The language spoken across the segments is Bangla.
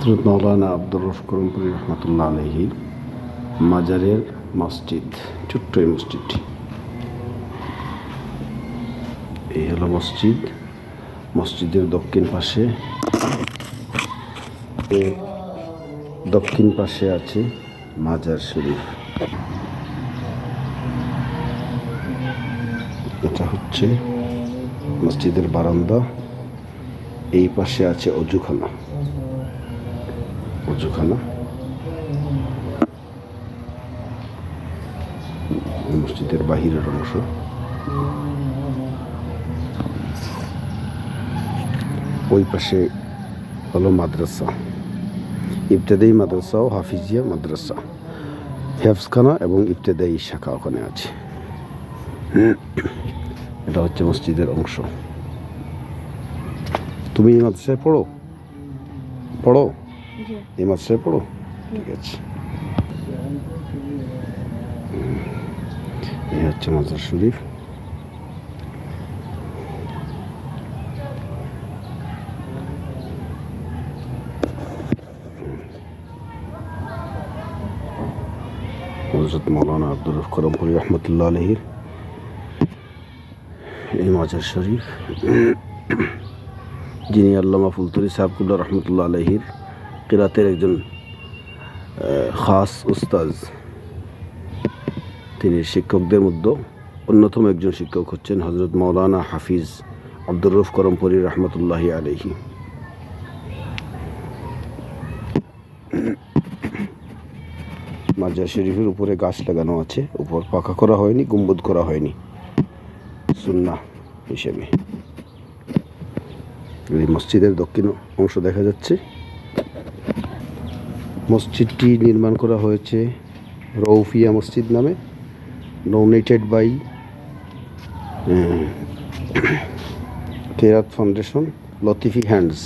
হজরত মৌলানা আব্দুর রফ করমপুরি রহমতুল্লাহ আলহি মাজারের মসজিদ, ছোট্ট এই মসজিদটি। এই হলো মসজিদ। মসজিদের দক্ষিণ পাশে দক্ষিণ পাশে আছে মাজার শরীফ। এটা হচ্ছে মসজিদের বারান্দা। এই পাশে আছে অজুখানা। অজুখানা মসজিদের বাহিরের অংশ। ওই পাশে হলো মাদ্রাসা। ইবতেদায়ী মাদ্রাসা ও হাফিজিয়া মাদ্রাসা। হেফসখানা এবং ইবতেদায়ী শাখা ওখানে আছে। এটা হচ্ছে মসজিদের অংশ। তুমি এই মাদ্রাসায় পড়ো? পড়ো? এই মাদ্রাসায় পড়ো? ঠিক আছে। এই হচ্ছে মাজার শরীফ। হজরত মৌলানা আব্দুর করমপুরি রহমতুল্লাহ আলহির এই মাজার শরীফ। যিনি আল্লামা ফুলতুরি সাহেবকুল্লাহ রহমতুল্লাহ আলহির কিরাতের একজন খাস উস্তাজ। তিনি শিক্ষকদের মধ্যে অন্যতম একজন শিক্ষক হচ্ছেন হজরত মৌলানা হাফিজ আব্দুর রফ করমপুরি রহমতুল্লাহি আলহি মাজার শরীফের উপরে গাছ লাগানো আছে, উপর পাকা করা হয়নি, গম্বুদ করা হয়নি। সুন্না হিসেবে। এই মসজিদের দক্ষিণ অংশ দেখা যাচ্ছে। মসজিদটি নির্মাণ করা হয়েছে রৌফিয়া মসজিদ নামে donated by Qirat Foundation, Latifi Hands,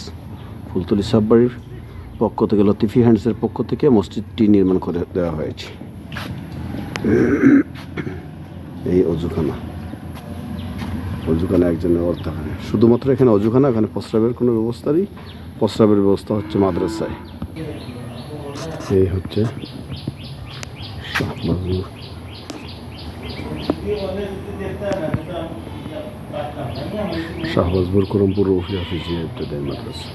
Fultali সাববাড়ির পক্ষ থেকে, লতিফি হ্যান্ডসের পক্ষ থেকে মসজিদটি নির্মাণ করে দেওয়া হয়েছে। এই অজুখানা। অজুখানা একজনের অর্থাখানে শুধুমাত্র এখানে অজুখানা, এখানে প্রস্রাবের কোনো ব্যবস্থা নেই। প্রস্রাবের ব্যবস্থা হচ্ছে মাদ্রাসায়। এই হচ্ছে শাহবাজপুর শাহবাজপুর করমপুর রফি হাফিজিয়া মাদ্রাসা।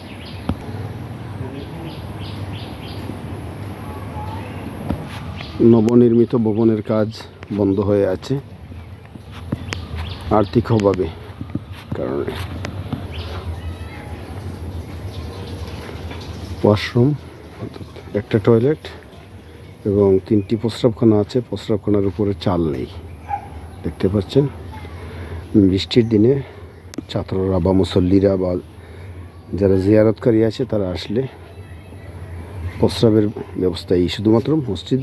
নবনির্মিত ভবনের কাজ বন্ধ হয়ে আছে আর্থিক অভাবে কারণে। ওয়াশরুম। একটা টয়লেট এবং তিনটি প্রস্রাবখানা আছে, প্রস্রাবখানার উপরে চাল নেই। দেখতে পাচ্ছেন? বৃষ্টির দিনে ছাত্ররা বা মুসল্লিরা বা যারা জিয়ারতকারী আছে, তারা আসলে প্রস্রাবের ব্যবস্থা এই শুধুমাত্র মসজিদে